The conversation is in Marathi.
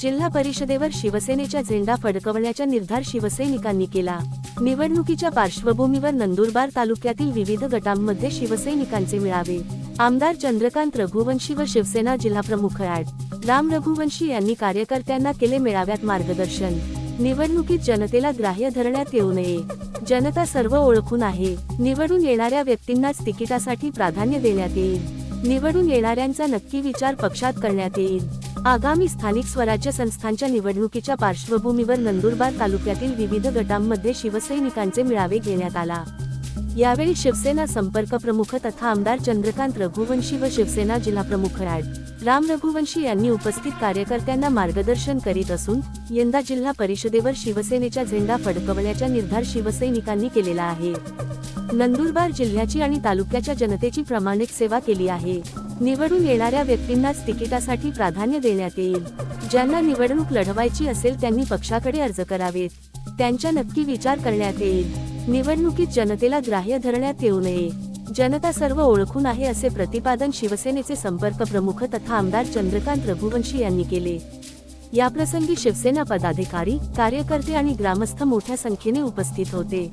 जिल्हा परिषदेवर शिवसेनेच्या झेंडा फडकवण्याचा निर्धार शिवसैनिकांनी केला. निवडणुकीच्या पार्श्वभूमीवर नंदुरबार तालुक्यातील विविध गटांमध्ये शिवसैनिकांचे मिळावे. आमदार चंद्रकांत रघुवंशी व शिवसेना जिल्हाप्रमुख ऍड राम रघुवंशी यांनी कार्यकर्त्यांना केले मेळाव्यात मार्गदर्शन. निवडणुकीत जनतेला ग्राह्य धरण्यात येऊ नये. जनता सर्व ओळखून आहे. निवडून येणाऱ्या व्यक्तींनाच तिकिटासाठी प्राधान्य देण्यात येईल. निवडून येणाऱ्यांचा नक्की विचार पक्षात करण्यात येईल. आगामी स्थानिक स्वराज्य संस्थांच्या निवडणुकीच्या पार्श्वभूमीवर नंदुरबार तालुक्यातील विविध गटांमध्ये शिवसैनिकांचे मेळावे घेण्यात आला. यावेळी शिवसेना संपर्क प्रमुख तथा आमदार चंद्रकांत रघुवंशी व शिवसेना जिल्हाप्रमुख राड राम रघुवंशी यांनी उपस्थित कार्यकर्त्यांना मार्गदर्शन करीत असून यंदा जिल्हा परिषदेवर शिवसेनेचा झेंडा फडकवण्याचा निर्धार शिवसैनिकांनी केलेला आहे. नंदुरबार जिल्ह्याची आणि तालुक्याच्या जनतेची प्रामाणिक सेवा केली आहे. निवडून येणाऱ्या व्यक्तींनाच तिकिटासाठी प्राधान्य देण्यात येईल. ज्यांना निवडणूक लढवायची असेल त्यांनी पक्षाकडे अर्ज करावेत. त्यांच्या नक्की विचार करण्यात येईल. निवडणुकीत जनतेला ग्राह्य धरण्यात येऊ नये. जनता सर्व ओळखून आहे असे प्रतिपादन शिवसेनेचे संपर्क प्रमुख तथा आमदार चंद्रकांत रघुवंशी यांनी केले. याप्रसंगी शिवसेना पदाधिकारी कार्यकर्ते आणि ग्रामस्थ मोठ्या संख्येने उपस्थित होते.